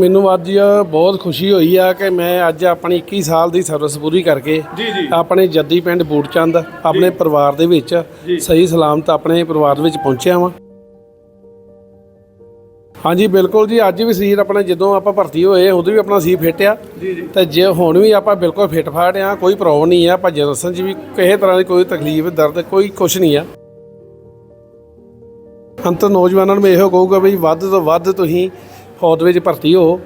ਮੈਨੂੰ ਅੱਜ ਬਹੁਤ ਖੁਸ਼ੀ ਹੋਈ ਆ ਕਿ ਮੈਂ ਅੱਜ ਆਪਣੀ 21 ਸਾਲ ਦੀ ਸਰਵਿਸ ਪੂਰੀ ਕਰਕੇ ਆਪਣੇ ਜੱਦੀ ਪਿੰਡ ਬੂਟਚੰਦ ਆਪਣੇ ਪਰਿਵਾਰ ਦੇ ਵਿੱਚ ਸਹੀ ਸਲਾਮਤ ਆਪਣੇ ਪਰਿਵਾਰ ਦੇ ਵਿੱਚ ਪਹੁੰਚਿਆ ਵਾਂ। ਹਾਂਜੀ ਬਿਲਕੁਲ ਜੀ ਅੱਜ ਵੀ ਸਰੀਰ ਆਪਣਾ ਜਦੋਂ ਆਪਾਂ ਭਰਤੀ ਹੋਏ ਉਦੋਂ ਵੀ ਆਪਣਾ ਸਰੀਰ ਫਿੱਟ ਆ। ਤੇ ਜੇ ਹੁਣ ਵੀ ਆਪਾਂ ਬਿਲਕੁਲ ਫਿੱਟ ਫਾਟ ਆ ਕੋਈ ਪ੍ਰੋਬਲਮ ਨਹੀਂ ਆ ਭੱਜਣ ਦੱਸਣ 'ਚ ਵੀ ਕਿਸੇ ਤਰ੍ਹਾਂ ਦੀ ਕੋਈ ਤਕਲੀਫ ਦਰਦ ਕੋਈ ਕੁਛ ਨਹੀਂ ਆ। ਅੰਤ ਨੌਜਵਾਨਾਂ ਨੂੰ ਮੈਂ ਇਹੋ ਕਹੂੰਗਾ ਵੀ ਵੱਧ ਤੋਂ ਵੱਧ ਤੁਸੀਂ ਫੌਜ ਵਿੱਚ ਭਰਤੀ ਹੋ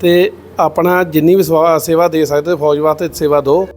ਤੇ ਆਪਣਾ ਜਿੰਨੀ ਵੀ ਸਵਾ- ਸੇਵਾ ਦੇ ਸਕਦੇ ਹੋ ਫੌਜ ਵਾਸਤੇ ਸੇਵਾ ਦਿਓ।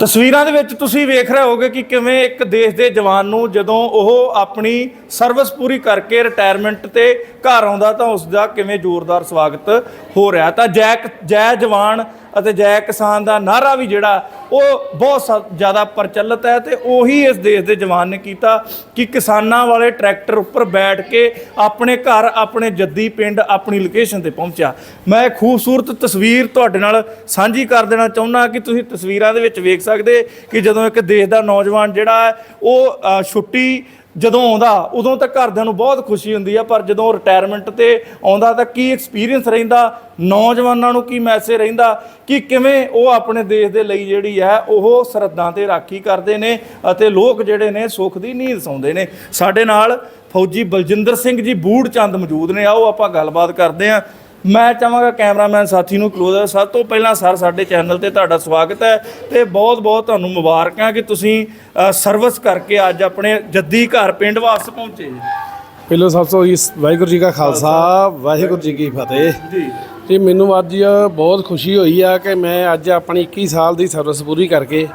ਤਸਵੀਰਾਂ ਦੇ ਵਿੱਚ ਤੁਸੀਂ ਵੇਖ ਰਹੇ ਹੋਗੇ ਕਿ ਕਿਵੇਂ ਇੱਕ ਦੇਸ਼ ਦੇ ਜਵਾਨ ਨੂੰ ਜਦੋਂ ਉਹ ਆਪਣੀ ਸਰਵਿਸ ਪੂਰੀ ਕਰਕੇ ਰਿਟਾਇਰਮੈਂਟ ਤੇ ਘਰ ਆਉਂਦਾ ਤਾਂ ਉਸ ਦਾ ਕਿਵੇਂ ਜ਼ੋਰਦਾਰ ਸਵਾਗਤ ਹੋ ਰਿਹਾ। ਤਾਂ ਜੈ ਜੈ ਜਵਾਨ ਅਤੇ ਜੈ ਕਿਸਾਨ ਦਾ ਨਾਰਾ ਵੀ ਜਿਹੜਾ ਉਹ ਬਹੁਤ ਸ- ਜ਼ਿਆਦਾ ਪ੍ਰਚਲਿਤ ਹੈ ਤੇ ਉਹੀ ਇਸ ਦੇਸ਼ ਦੇ ਜਵਾਨ ਨੇ ਕੀਤਾ ਕਿ ਕਿਸਾਨਾਂ ਵਾਲੇ ਟਰੈਕਟਰ ਉੱਪਰ ਬੈਠ ਕੇ ਆਪਣੇ ਘਰ, ਆਪਣੇ ਜੱਦੀ ਪਿੰਡ, ਆਪਣੀ ਲੋਕੇਸ਼ਨ ਤੇ ਪਹੁੰਚਿਆ। ਮੈਂ ਖੂਬਸੂਰਤ ਤਸਵੀਰ ਤੁਹਾਡੇ ਨਾਲ ਸਾਂਝੀ ਕਰ ਦੇਣਾ ਚਾਹੁੰਦਾ ਕਿ ਤੁਸੀਂ ਤਸਵੀਰਾਂ ਦੇ ਵਿੱਚ ਵੇਖ ਸਕਦੇ ਕਿ ਜਦੋਂ ਇੱਕ ਦੇਸ਼ ਦਾ ਨੌਜਵਾਨ ਜਿਹੜਾ ਹੈ, ਉਹ ਛੁੱਟੀ ਜਦੋਂ ਆਉਂਦਾ, ਉਦੋਂ ਤਾਂ ਘਰਦਿਆਂ ਨੂੰ ਬਹੁਤ ਖੁਸ਼ੀ ਹੁੰਦੀ ਆ, ਪਰ ਜਦੋਂ ਰਿਟਾਇਰਮੈਂਟ ਤੇ ਆਉਂਦਾ ਤਾਂ ਕੀ ਐਕਸਪੀਰੀਅੰਸ ਰਹਿੰਦਾ? ਨੌਜਵਾਨਾਂ ਨੂੰ ਕੀ ਮੈਸੇਜ ਰਹਿੰਦਾ? ਕਿ ਕਿਵੇਂ ਉਹ ਆਪਣੇ ਦੇਸ਼ ਦੇ ਲਈ ਜਿਹੜੀ ਹੈ, ਉਹ ਸਰਹੱਦਾਂ ਤੇ ਰਾਖੀ ਕਰਦੇ ਨੇ ਅਤੇ ਲੋਕ ਜਿਹੜੇ ਨੇ ਸੁੱਖ ਦੀ ਨੀਂਦ ਸੌਂਦੇ ਨੇ। ਸਾਡੇ ਨਾਲ ਫੌਜੀ ਬਲਜਿੰਦਰ ਸਿੰਘ ਜੀ ਬੂੜ ਚੰਦ ਮੌਜੂਦ ਨੇ। ਆਓ ਆਪਾਂ ਗੱਲਬਾਤ ਕਰਦੇ ਹਾਂ। ਮੈਂ ਚਾਹਾਂਗਾ ਕੈਮਰਾਮੈਨ ਸਾਥੀ ਨੂੰ ਕਲੋਜ਼ ਸਭ ਤੋਂ ਪਹਿਲਾਂ ਸਰ ਸਾਡੇ ਚੈਨਲ ਤੇ ਤੁਹਾਡਾ ਸਵਾਗਤ ਹੈ ਤੇ ਬਹੁਤ ਬਹੁਤ ਤੁਹਾਨੂੰ ਮੁਬਾਰਕਾਂ ਕਿ ਤੁਸੀਂ ਸਰਵਿਸ ਕਰਕੇ ਅੱਜ ਆਪਣੇ ਜੱਦੀ ਘਰ ਪਿੰਡ ਵਾਪਸ ਪਹੁੰਚੇ। ਜੀ ਪਹਿਲਾਂ ਸਭ ਤੋਂ ਇਸ ਵਾਹਿਗੁਰੂ ਜੀ ਕਾ ਖਾਲਸਾ ਵਾਹਿਗੁਰੂ ਜੀ ਕੀ ਫਤਿਹ। ਜੀ। ਜੀ ਮੈਨੂੰ ਅੱਜ ਬਹੁਤ ਖੁਸ਼ੀ ਹੋਈ ਆ ਕਿ ਮੈਂ ਅੱਜ ਆਪਣੀ 21 ਸਾਲ ਦੀ ਸਰਵਿਸ ਪੂਰੀ ਕਰਕੇ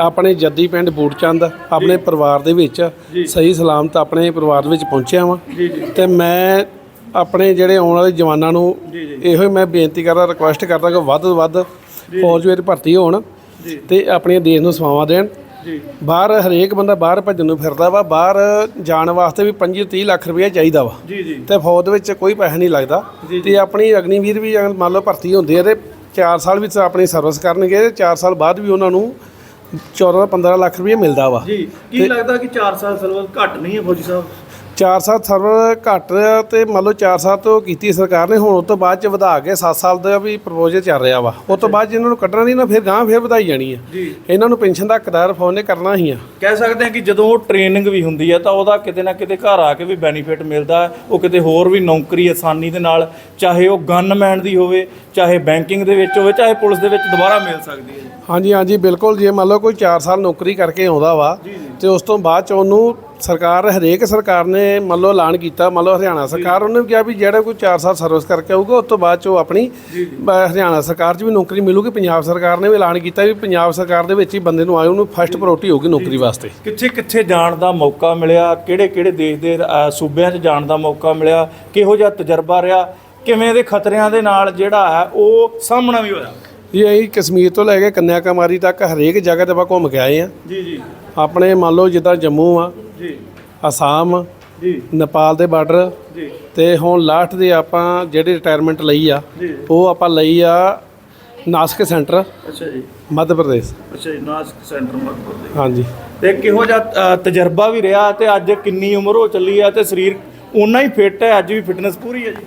ਆਪਣੇ ਜੱਦੀ ਪਿੰਡ ਬੂਟਚੰਦ ਆਪਣੇ ਪਰਿਵਾਰ ਦੇ ਵਿੱਚ ਸਹੀ ਸਲਾਮਤ ਆਪਣੇ ਪਰਿਵਾਰ ਦੇ ਵਿੱਚ ਪਹੁੰਚਿਆ ਵਾਂ। ਤੇ ਮੈਂ ਆਪਣੇ ਜਿਹੜੇ ਆਉਣ ਵਾਲੇ ਜਵਾਨਾਂ ਨੂੰ। ਇਹੋ ਹੀ ਮੈਂ ਬੇਨਤੀ ਕਰਦਾ ਰਿਕੁਐਸਟ ਕਰਦਾ ਕਿ ਵੱਧ ਤੋਂ ਵੱਧ ਫੌਜ ਵਿੱਚ ਭਰਤੀ ਹੋਣ। ਤੇ ਆਪਣੇ ਦੇਸ਼ ਨੂੰ ਸੇਵਾਵਾਂ ਦੇਣ। ਜੀ। ਬਾਹਰ ਹਰੇਕ ਬੰਦਾ ਬਾਹਰ ਭੱਜਣ ਨੂੰ ਫਿਰਦਾ ਵਾ ਬਾਹਰ ਜਾਣ ਵਾਸਤੇ ਵੀ 25 30 ਲੱਖ ਰੁਪਏ ਚਾਹੀਦਾ ਵਾ। ਤੇ ਫੌਜ ਦੇ ਵਿੱਚ ਕੋਈ ਪੈਸਾ ਨਹੀਂ ਲੱਗਦਾ। ਤੇ ਆਪਣੀ ਅਗਨੀਵੀਰ ਵੀ ਅਗਰ ਮੰਨ ਲਓ ਭਰਤੀ ਹੁੰਦੇ ਆ ਤੇ 4 ਸਾਲ ਵਿੱਚ ਆਪਣੀ ਸਰਵਿਸ ਕਰਨਗੇ ਤੇ 4 ਸਾਲ ਬਾਅਦ ਵੀ ਉਹਨਾਂ ਨੂੰ 14 15 ਲੱਖ ਰੁਪਏ ਮਿਲਦਾ ਵਾ। ਜੀ ਕੀ ਲੱਗਦਾ ਕਿ 4 ਸਾਲ ਸਰਵਿਸ ਘੱਟ ਨਹੀਂ ਹੈ ਫੌਜੀ ਸਾਹਿਬ? 4 ਸਾਲ ਸਰਵਰ ਘੱਟ ਤੇ ਮੰਨ ਲਓ 4 ਸਾਲ ਤੋਂ ਕੀਤੀ ਸਰਕਾਰ ਨੇ ਹੁਣ ਉਸ ਤੋਂ ਬਾਅਦ ਚ ਵਧਾ ਕੇ 7 ਸਾਲ ਦਾ ਵੀ ਪ੍ਰਪੋਜ਼ਲ ਚੱਲ ਰਿਹਾ ਵਾ। ਉਸ ਤੋਂ ਬਾਅਦ ਇਹਨਾਂ ਨੂੰ ਕੱਢਣਾ ਨਹੀਂ ਨਾ ਫਿਰ ਗਾਂ ਫਿਰ ਵਧਾਈ ਜਾਣੀ ਆ। ਜੀ। ਇਹਨਾਂ ਨੂੰ ਪੈਨਸ਼ਨ ਦਾ ਹੱਕਦਾਰ ਫੌਜ ਨੇ ਕਰਨਾ ਹੀ ਆ। ਕਹਿ ਸਕਦੇ ਹਾਂ ਕਿ ਜਦੋਂ ਉਹ ਟ੍ਰੇਨਿੰਗ ਵੀ ਹੁੰਦੀ ਹੈ ਤਾਂ ਉਹਦਾ ਕਿਤੇ ਨਾ ਕਿਤੇ ਘਰ ਆ ਕੇ ਵੀ ਬੈਨੀਫਿਟ ਮਿਲਦਾ। ਉਹ ਕਿਤੇ ਹੋਰ ਵੀ ਨੌਕਰੀ ਆਸਾਨੀ ਦੇ ਨਾਲ ਚਾਹੇ ਉਹ ਗਨਮੈਨ ਦੀ ਹੋਵੇ ਚਾਹੇ ਬੈਂਕਿੰਗ ਦੇ ਵਿੱਚ ਹੋਵੇ ਚਾਹੇ ਪੁਲਿਸ ਦੇ ਵਿੱਚ ਦੁਬਾਰਾ ਮਿਲ ਸਕਦੀ ਹੈ ਹਾਂਜੀ ਹਾਂਜੀ ਬਿਲਕੁਲ ਜੇ। ਮੰਨ ਲਓ ਕੋਈ 4 ਸਾਲ ਨੌਕਰੀ ਕਰਕੇ ਆਉਂਦਾ ਵਾ। ਤੇ ਉਸ ਤੋਂ ਬਾਅਦ ਚ ਉਹਨੂੰ ਸਰਕਾਰ ਹਰੇਕ ਸਰਕਾਰ ਨੇ ਮੰਨ ਲਓ ਐਲਾਨ ਕੀਤਾ ਮੰਨ ਲਓ ਹਰਿਆਣਾ ਸਰਕਾਰ ਉਹਨੇ ਵੀ ਕਿਹਾ ਵੀ ਜਿਹੜਾ ਕੋਈ 4 ਸਾਲ ਸਰਵਿਸ ਕਰਕੇ ਆਊਗਾ ਉਸ ਤੋਂ ਬਾਅਦ ਚ ਉਹ ਆਪਣੀ ਹਰਿਆਣਾ ਸਰਕਾਰ 'ਚ ਵੀ ਨੌਕਰੀ ਮਿਲੂਗੀ। ਪੰਜਾਬ ਸਰਕਾਰ ਨੇ ਵੀ ਐਲਾਨ ਕੀਤਾ ਵੀ ਪੰਜਾਬ ਸਰਕਾਰ ਦੇ ਵਿੱਚ ਹੀ ਬੰਦੇ ਨੂੰ ਆਏ ਉਹਨੂੰ ਫਸਟ ਪ੍ਰਾਇੋਰਟੀ ਹੋਊਗੀ ਨੌਕਰੀ ਵਾਸਤੇ। ਕਿੱਥੇ ਕਿੱਥੇ ਜਾਣ ਦਾ ਮੌਕਾ ਮਿਲਿਆ? ਕਿਹੜੇ ਕਿਹੜੇ ਦੇਸ਼ ਦੇ ਸੂਬਿਆਂ 'ਚ ਜਾਣ ਦਾ ਮੌਕਾ ਮਿਲਿਆ? ਕਿਹੋ ਜਿਹਾ ਤਜਰਬਾ ਰਿਹਾ? ਕਿਵੇਂ ਦੇ ਖਤਰਿਆਂ ਦੇ ਨਾਲ ਜਿਹੜਾ ਹੈ ਉਹ ਸਾਹਮਣਾ ਵੀ ਹੋਇਆ? ਇਹ ਕਸ਼ਮੀਰ ਤੋਂ ਲੈ ਕੇ ਕੰਨਿਆ ਕੁਮਾਰੀ ਤੱਕ ਹਰੇਕ ਜਗ੍ਹਾ ਤੇ ਆਪਾਂ ਘੁੰਮ ਕੇ ਆਏ ਆ ਜੀ ਜੀ। ਆਪਣੇ ਮੰਨ ਲਓ ਜਿੱਦਾਂ ਜੰਮੂ ਆ ਜੀ। ਅਸਾਮ ਜੀ। ਨੇਪਾਲ ਦੇ ਬਾਰਡਰ ਜੀ। ਤੇ ਹੁਣ ਲਾਸਟ ਦੇ ਆਪਾਂ ਜਿਹੜੀ ਰਿਟਾਇਰਮੈਂਟ ਲਈ ਆ ਉਹ ਆਪਾਂ ਲਈ ਆ ਨਾਸਕ ਸੈਂਟਰ ਅੱਛਾ ਜੀ। ਮੱਧ ਪ੍ਰਦੇਸ਼। ਅੱਛਾ ਜੀ ਨਾਸਕ ਸੈਂਟਰ ਮੱਧ ਹਾਂਜੀ। ਤੇ ਕਿਹੋ ਜਿਹਾ ਤਜਰਬਾ ਵੀ ਰਿਹਾ ਤੇ ਅੱਜ ਕਿੰਨੀ ਉਮਰ ਹੋ ਚੱਲੀ ਆ ਤੇ ਸਰੀਰ ਉਨਾ ਹੀ ਫਿੱਟ ਹੈ ਅੱਜ ਵੀ ਫਿਟਨੈਸ ਪੂਰੀ ਹੈ ਜੀ?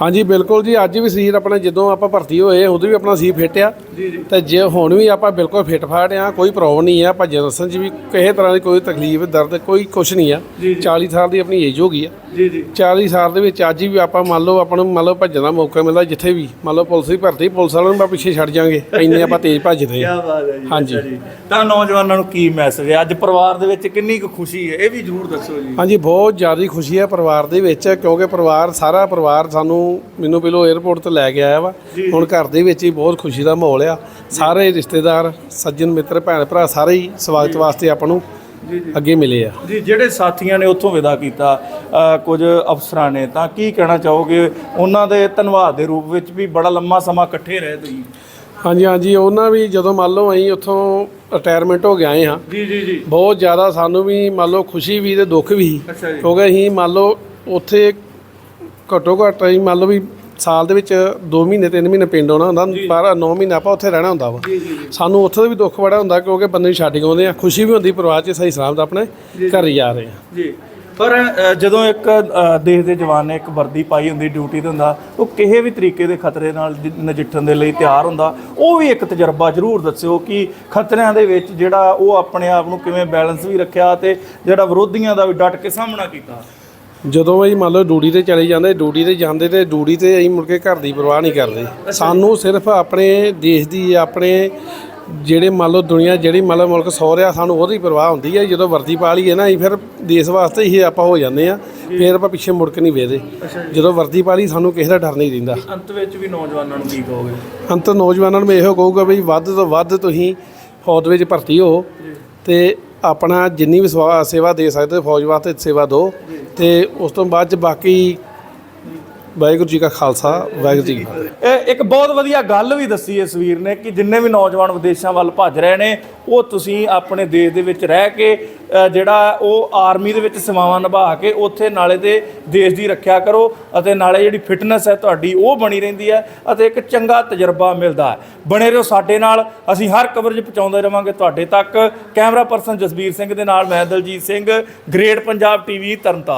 ਹਾਂਜੀ ਬਿਲਕੁਲ ਜੀ। ਅੱਜ ਵੀ ਸਰੀਰ ਆਪਣਾ ਜਦੋਂ ਆਪਾਂ ਭਰਤੀ ਹੋਏ ਉਦੋਂ ਵੀ ਆਪਣਾ ਸਰੀਰ ਫਿੱਟ ਆ ਜੀ ਜੀ। ਤੇ ਜੇ ਹੁਣ ਵੀ ਆਪਾਂ ਬਿਲਕੁਲ ਫਿੱਟ ਫਾਟ ਆ ਕੋਈ ਪ੍ਰੋਬਲਮ ਨਹੀਂ ਆ। ਭੱਜਣ ਦੱਸਣ 'ਚ ਵੀ ਕਿਸੇ ਤਰ੍ਹਾਂ ਦੀ ਕੋਈ ਤਕਲੀਫ ਦਰਦ ਕੋਈ ਕੁਛ ਨਹੀਂ ਆ। ਜੀ, ਜੀ। 40 ਸਾਲ ਦੀ ਆਪਣੀ ਏਜ ਹੋ ਗਈ ਆ। ਜੀ ਜੀ। 40 ਸਾਲ ਦੇ ਵਿੱਚ ਅੱਜ ਵੀ ਆਪਾਂ ਮੰਨ ਲਓ ਆਪਾਂ ਨੂੰ ਮੰਨ ਲਓ ਭੱਜਣ ਦਾ ਮੌਕਾ ਮਿਲਦਾ ਜਿੱਥੇ ਵੀ। ਮੰਨ ਲਓ ਪੁਲਿਸ ਦੀ ਭਰਤੀ ਪੁਲਿਸ ਵਾਲਿਆਂ ਨੂੰ ਆਪਾਂ ਪਿੱਛੇ ਛੱਡ ਜਾਾਂਗੇ ਇੰਨੇ ਆਪਾਂ ਤੇਜ਼ ਭੱਜਦੇ ਆ। ਕੀ ਬਾਤ ਹੈ ਜੀ ਹਾਂਜੀ। ਤਾਂ ਨੌਜਵਾਨਾਂ ਨੂੰ ਕੀ ਮੈਸੇਜ ਹੈ? ਅੱਜ ਪਰਿਵਾਰ ਦੇ ਵਿੱਚ ਕਿੰਨੀ ਕੁ ਖੁਸ਼ੀ ਹੈ? ਇਹ ਵੀ ਜ਼ਰੂਰ ਦੱਸੋ ਜੀ। ਹਾਂਜੀ ਬਹੁਤ ਜ਼ਿਆਦਾ ਖੁਸ਼ੀ ਹੈ ਪਰਿਵਾਰ ਦੇ ਵਿੱਚ ਕਿਉਂਕਿ ਪਰਿਵਾਰ ਸਾਰਾ ਪਰਿਵਾਰ ਸਾਨੂੰ ਮੈਨੂੰ ਪਹਿਲੋਂ 에ਅਰਪੋਰਟ ਤੋਂ ਲੈ ਕੇ ਆਇਆ ਵਾ। ਹੁਣ ਘਰ ਦੇ ਵਿੱਚ ਹੀ ਬਹੁਤ ਖੁਸ਼ੀ ਦਾ ਮਾਹੌਲ ਆ। ਸਾਰੇ ਰਿਸ਼ਤੇਦਾਰ ਸੱਜਣ ਮਿੱਤਰ ਭੈਣ ਭਰਾ ਸਾਰੇ ਹੀ ਸਵਾਗਤ ਵਾਸਤੇ ਆਪਾਂ ਨੂੰ ਅੱਗੇ ਮਿਲੇ ਆ। ਜੀ ਜਿਹੜੇ ਸਾਥੀਆਂ ਨੇ ਉੱਥੋਂ ਵਿਦਾ ਕੀਤਾ ਕੁਝ ਅਫਸਰਾਂ ਨੇ ਤਾਂ ਕੀ ਕਹਿਣਾ ਚਾਹੋਗੇ? ਉਹਨਾਂ ਦੇ ਧੰਨਵਾਦ ਦੇ ਰੂਪ ਵਿੱਚ ਵੀ ਬੜਾ ਲੰਮਾ ਸਮਾਂ ਇਕੱਠੇ ਰਹੇ ਤੁਸੀਂ। ਹਾਂਜੀ ਹਾਂਜੀ ਉਹਨਾਂ ਵੀ ਜਦੋਂ ਮੰਨ ਲਓ ਅਸੀਂ ਉੱਥੋਂ ਰਿਟਾਇਰਮੈਂਟ ਹੋ ਗਏ ਆਏ ਹਾਂ ਜੀ ਜੀ ਜੀ। ਬਹੁਤ ਜ਼ਿਆਦਾ ਸਾਨੂੰ ਵੀ ਮੰਨ ਲਓ ਖੁਸ਼ੀ ਵੀ ਤੇ ਦੁੱਖ ਵੀ। ਕਿਉਂਕਿ ਅਸੀਂ ਮੰਨ ਲਓ ਉੱਥੇ ਘੱਟੋ ਘੱਟ ਅਸੀਂ ਮੰਨ ਲਓ ਵੀ ਸਾਲ ਦੇ ਵਿੱਚ 2 ਮਹੀਨੇ 3 ਮਹੀਨੇ ਪਿੰਡ ਆਉਣਾ ਹੁੰਦਾ ਪਰ 9 ਮਹੀਨੇ ਆਪਾਂ ਉੱਥੇ ਰਹਿਣਾ ਹੁੰਦਾ ਵਾ। ਸਾਨੂੰ ਉੱਥੇ ਦਾ ਵੀ ਦੁੱਖ ਬੜਾ ਹੁੰਦਾ ਕਿਉਂਕਿ ਬੰਦੇ ਨੂੰ ਛੱਡ ਕੇ ਆਉਂਦੇ ਆ ਖੁਸ਼ੀ ਵੀ ਹੁੰਦੀ ਪਰਿਵਾਰ 'ਚ ਸਹੀ ਸਲਾਮਤ ਆਪਣੇ ਘਰ ਹੀ ਜਾ ਰਹੇ ਆ। ਜੀ। ਪਰ ਜਦੋਂ ਇੱਕ ਦੇਸ਼ ਦੇ ਜਵਾਨ ਨੇ ਇੱਕ ਵਰਦੀ ਪਾਈ ਹੁੰਦੀ ਡਿਊਟੀ ਤੇ ਹੁੰਦਾ ਉਹ ਕਿਸੇ ਵੀ ਤਰੀਕੇ ਦੇ ਖਤਰੇ ਨਾਲ ਨਜਿੱਠਣ ਦੇ ਲਈ ਤਿਆਰ ਹੁੰਦਾ ਉਹ ਵੀ ਇੱਕ ਤਜਰਬਾ ਜ਼ਰੂਰ ਦੱਸਿਓ ਕਿ ਖਤਰਿਆਂ ਦੇ ਵਿੱਚ ਜਿਹੜਾ ਉਹ ਆਪਣੇ ਆਪ ਨੂੰ ਕਿਵੇਂ ਬੈਲੈਂਸ ਵੀ ਰੱਖਿਆ ਤੇ ਜਿਹੜਾ ਵਿਰੋਧੀਆਂ ਦਾ ਵੀ ਡਟ ਕੇ ਸਾਹਮਣਾ ਕੀਤਾ। ਜਦੋਂ ਅਸੀਂ ਮੰਨ ਲਓ ਡਿਊਟੀ ਤੇ ਚਲੇ ਜਾਂਦੇ ਡਿਊਟੀ ਤੇ ਜਾਂਦੇ ਤੇ ਡਿਊਟੀ ਤੇ ਅਸੀਂ ਮੁੜ ਕੇ ਘਰ ਦੀ ਪਰਵਾਹ ਨਹੀਂ ਕਰਦੇ। ਸਾਨੂੰ ਸਿਰਫ ਆਪਣੇ ਦੇਸ਼ ਦੀ ਆਪਣੇ ਜਿਹੜੇ ਮੰਨ ਲਓ ਦੁਨੀਆ ਜਿਹੜੀ ਮੰਨ ਲਓ ਮੁਲਕ ਸੌ ਰਿਹਾ ਸਾਨੂੰ ਉਹਦੀ ਪਰਵਾਹ ਹੁੰਦੀ ਹੈ ਜਦੋਂ ਵਰਦੀ ਪਾ ਲਈਏ ਨਾ ਅਸੀਂ ਫਿਰ ਦੇਸ਼ ਵਾਸਤੇ ਹੀ ਆਪਾਂ ਹੋ ਜਾਂਦੇ ਆ। ਫਿਰ ਆਪਾਂ ਪਿੱਛੇ ਮੁੜ ਕੇ ਨਹੀਂ ਵੇਖਦੇ। ਜਦੋਂ ਵਰਦੀ ਪਾ ਲਈ ਸਾਨੂੰ ਕਿਸੇ ਦਾ ਡਰ ਨਹੀਂ ਰਹਿੰਦਾ। ਅੰਤ ਵਿੱਚ ਵੀ ਨੌਜਵਾਨਾਂ ਨੂੰ ਕੀ ਕਹੋਗੇ? ਅੰਤ ਨੌਜਵਾਨਾਂ ਨੂੰ ਮੈਂ ਇਹੋ ਕਹੂੰਗਾ ਵੀ ਵੱਧ ਤੋਂ ਵੱਧ ਤੁਸੀਂ ਫੌਜ ਵਿੱਚ ਭਰਤੀ ਹੋ ਤੇ ਆਪਣਾ ਜਿੰਨੀ ਵੀ ਸਵਾ- ਸੇਵਾ ਦੇ ਸਕਦੇ ਹੋ ਫੌਜ ਵਾਸਤੇ ਸੇਵਾ ਦਿਓ। ਤੇ ਉਸ ਤੋਂ ਬਾਅਦ ਚ ਬਾਕੀ ਵਾਹਿਗੁਰੂ ਜੀ ਕਾ ਖਾਲਸਾ ਵਾਹਿਗੁਰੂ ਜੀ ਕੀ ਫਤਿਹ। ਇਹ ਇੱਕ ਬਹੁਤ ਵਧੀਆ ਗੱਲ ਵੀ ਦੱਸੀ ਇਸ ਵੀਰ ਨੇ ਕਿ ਜਿੰਨੇ ਵੀ ਨੌਜਵਾਨ ਵਿਦੇਸ਼ਾਂ ਵੱਲ ਭੱਜ ਰਹੇ ਨੇ ਉਹ ਤੁਸੀਂ ਆਪਣੇ ਦੇਸ਼ ਦੇ ਵਿੱਚ ਰਹਿ ਕੇ ਅ, ਜਿਹੜਾ ਉਹ ਆਰਮੀ ਦੇ ਵਿੱਚ ਸੇਵਾਵਾਂ ਨਿਭਾ ਕੇ ਉੱਥੇ ਨਾਲੇ ਤੇ ਦੇਸ਼ ਦੀ ਰੱਖਿਆ ਕਰੋ ਅਤੇ ਨਾਲੇ ਜਿਹੜੀ ਫਿਟਨੈਸ ਹੈ ਤੁਹਾਡੀ ਉਹ ਬਣੀ ਰਹਿੰਦੀ ਹੈ ਅਤੇ ਇੱਕ ਚੰਗਾ ਤਜਰਬਾ ਮਿਲਦਾ ਹੈ। ਬਣੇ ਰਹੋ ਸਾਡੇ ਨਾਲ ਅਸੀਂ ਹਰ ਕਵਰੇਜ ਪਹੁੰਚਾਉਂਦੇ ਰਵਾਂਗੇ ਤੁਹਾਡੇ ਤੱਕ। ਕੈਮਰਾ ਪਰਸਨ ਜਸਬੀਰ ਸਿੰਘ ਦੇ ਨਾਲ ਮੈਂ ਦਲਜੀਤ ਸਿੰਘ ਗ੍ਰੇਟ ਪੰਜਾਬ ਟੀਵੀ ਤਰਨਤਾਰਨ।